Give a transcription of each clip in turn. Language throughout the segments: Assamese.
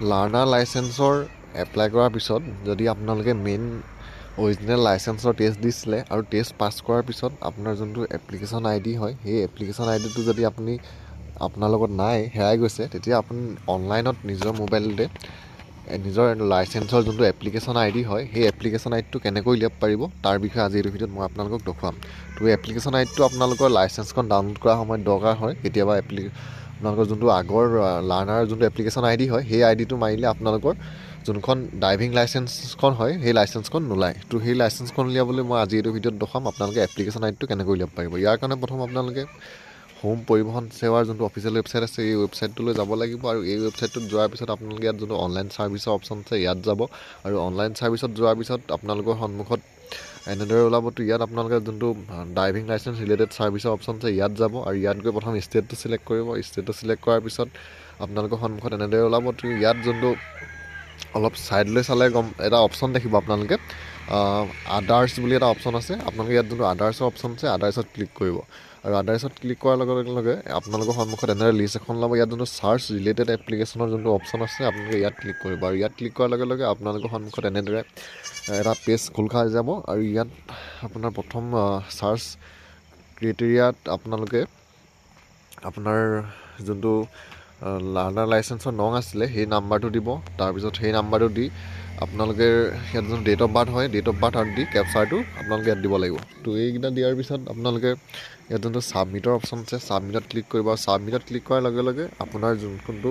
লাৰ্ণাৰ লাইচেঞ্চৰ এপ্লাই কৰাৰ পিছত যদি আপোনালোকে মেইন অৰিজিনেল লাইচেঞ্চৰ টেষ্ট দিছিলে আৰু টেষ্ট পাছ কৰাৰ পিছত আপোনাৰ যোনটো এপ্লিকেশ্যন আই ডি হয় সেই এপ্লিকেশ্যন আই ডিটো যদি আপুনি আপোনাৰ লগত নাই হেৰাই গৈছে তেতিয়া আপুনি অনলাইনত নিজৰ মোবাইলতে নিজৰ লাইচেঞ্চৰ যোনটো এপ্লিকেশ্যন আই ডি হয় সেই এপ্লিকেশ্যন আই ডিটো কেনেকৈ উলিয়াব পাৰিব তাৰ বিষয়ে আজি এইটো ভিডিঅ'ত মই আপোনালোকক দেখুৱাম। তো এপ্লিকেশ্যন আই ডিটো আপোনালোকৰ লাইচেঞ্চখন ডাউনলোড কৰাৰ সময়ত দৰকাৰ হয় কেতিয়াবা এপ্লি আপোনালোকৰ যোনটো আগৰ লাৰ্ণাৰ যোনটো এপ্লিকেশ্যন আই ডি হয় সেই আই ডিটো মাৰিলে আপোনালোকৰ যোনখন ড্ৰাইভিং লাইচেঞ্চখন হয় সেই লাইচেঞ্চখন নোলায়। তো সেই লাইচেঞ্চখন উলিয়াবলৈ মই আজি এইটো ভিডিঅ'ত দেখুৱাম আপোনালোকে এপ্লিকেশ্যন আই ডিটো কেনেকৈ উলিয়াব পাৰিব। ইয়াৰ কাৰণে প্ৰথম আপোনালোকে হোম পৰিবহণ সেৱাৰ যোনটো অফিচিয়েল ৱেবছাইট আছে এই ৱেবছাইটটোলৈ যাব লাগিব আৰু এই ৱেবছাইটটোত যোৱাৰ পিছত আপোনালোকে ইয়াত যোনটো অনলাইন ছাৰ্ভিচৰ অপশ্যন আছে ইয়াত যাব। আৰু অনলাইন ছাৰ্ভিচত যোৱাৰ পিছত আপোনালোকৰ সন্মুখত এনেদৰে ওলাব তো ইয়াত আপোনালোকে যোনটো ড্ৰাইভিং লাইচেঞ্চ ৰিলেটেড ছাৰ্ভিচৰ অপশ্যন আছে ইয়াত যাব আৰু ইয়াত গৈ প্ৰথম ষ্টেটটো চিলেক্ট কৰিব। ষ্টেটটো চিলেক্ট কৰাৰ পিছত আপোনালোকৰ সন্মুখত এনেদৰে ওলাব। তো ইয়াত যোনটো অলপ ছাইডলৈ চালে গম এটা অপশ্যন দেখিব আপোনালোকে। আদাৰ্ছ বুলি এটা অপশ্যন আছে। আপোনালোকে ইয়াত যোনটো আদাৰ্ছৰ অপশ্যন আছে আদাৰ্ছত ক্লিক কৰিব। আৰু আদাৰ্ছত ক্লিক কৰাৰ লগে লগে আপোনালোকৰ সন্মুখত এনেদৰে লিষ্ট এখন ওলাব। ইয়াত যোনটো চাৰ্চ ৰিলেটেড এপ্লিকেশ্যনৰ যোনটো অপশ্যন আছে আপোনালোকে ইয়াত ক্লিক কৰিব। আৰু ইয়াত ক্লিক কৰাৰ লগে লগে আপোনালোকৰ সন্মুখত এনেদৰে এটা পেজ খোল খাই যাব। আৰু ইয়াত আপোনাৰ প্ৰথম চাৰ্চ ক্ৰাইটেৰিয়াত আপোনালোকে আপোনাৰ যোনটো লাৰ্ণাৰ লাইচেঞ্চৰ নং আছিলে সেই নাম্বাৰটো দিব। তাৰপিছত সেই নাম্বাৰটো দি আপোনালোকে ইয়াত যোনটো ডেট অফ বাৰ্থ হয় ডেট অফ বাৰ্থ আৰু দি কেপচাৰটো আপোনালোকে ইয়াত দিব লাগিব। তো এইকেইটা দিয়াৰ পিছত আপোনালোকে ইয়াত যোনটো ছাবমিটৰ অপশ্যন আছে ছাবমিটত ক্লিক কৰিব। আৰু ছাবমিটত ক্লিক কৰাৰ লগে লগে আপোনাৰ যোনটো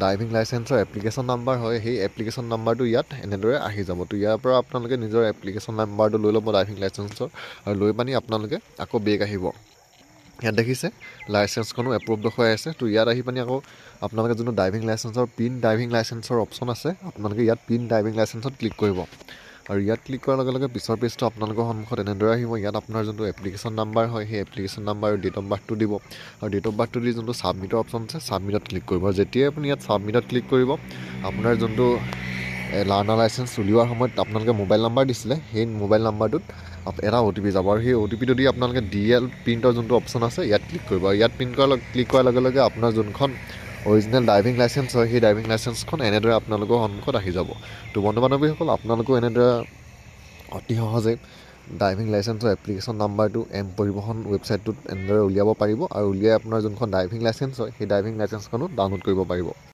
ড্ৰাইভিং লাইচেঞ্চৰ এপ্লিকেশ্যন নাম্বাৰ হয় সেই এপ্লিকেশ্যন নাম্বাৰটো ইয়াত এনেদৰে আহি যাব। তো ইয়াৰ পৰা আপোনালোকে নিজৰ এপ্লিকেশ্যন নাম্বাৰটো লৈ ল'ব ড্ৰাইভিং লাইচেঞ্চৰ আৰু লৈ পানি আপোনালোকে আকৌ বেক আহিব। ইয়াত দেখিছে লাইচেঞ্চখনো এপ্ৰুভ দেখুৱাই আছে। তো ইয়াত আহি পানি আকৌ আপোনালোকে যোনটো ড্ৰাইভিং লাইচেঞ্চৰ পিন ড্ৰাইভিং লাইচেঞ্চৰ অপশ্যন আছে আপোনালোকে ইয়াত পিন ড্ৰাইভিং লাইচেঞ্চত ক্লিক কৰিব। আৰু ইয়াত ক্লিক কৰাৰ লগে লগে পিছৰ পেজটো আপোনালোকৰ সন্মুখত এনেদৰে আহিব। ইয়াত আপোনাৰ যোনটো এপ্লিকেশ্যন নাম্বাৰ হয় সেই এপ্লিকেশ্যন নাম্বাৰ আৰু ডেট অফ বাৰ্থটো দিব। আৰু ডেট অফ বাৰ্থটো দি যোনটো ছাবমিটৰ অপশ্যন আছে ছাবমিটত ক্লিক কৰিব। যেতিয়াই আপুনি ইয়াত ছাবমিটত ক্লিক কৰিব আপোনাৰ যোনটো লাৰ্ণাৰ লাইচেঞ্চ উলিওৱাৰ সময়ত আপোনালোকে মোবাইল নাম্বাৰ দিছিলে সেই মোবাইল নাম্বাৰটোত এটা অ' টি পি যাব আৰু সেই অ' টি পিটো দি আপোনালোকে ডি এল প্ৰিণ্টৰ যোনটো অপশ্যন আছে ইয়াত ক্লিক কৰিব। আৰু ইয়াত প্ৰিণ্ট কৰাৰ ক্লিক কৰাৰ লগে লগে আপোনাৰ যোনখন অৰিজিনেল ড্ৰাইভিং লাইচেঞ্চ হয় সেই ড্ৰাইভিং লাইচেঞ্চখন এনেদৰে আপোনালোকৰ সন্মুখত আহি যাব। তো বন্ধু বান্ধৱীসকল আপোনালোকেও এনেদৰে অতি সহজে ড্ৰাইভিং লাইচেঞ্চৰ এপ্লিকেশ্যন নাম্বাৰটো এম পৰিবহণ ৱেবছাইটটোত এনেদৰে উলিয়াব পাৰিব আৰু উলিয়াই আপোনাৰ যোনখন ড্ৰাইভিং লাইচেঞ্চ হয় সেই ড্ৰাইভিং লাইচেঞ্চখনো ডাউনলোড কৰিব পাৰিব।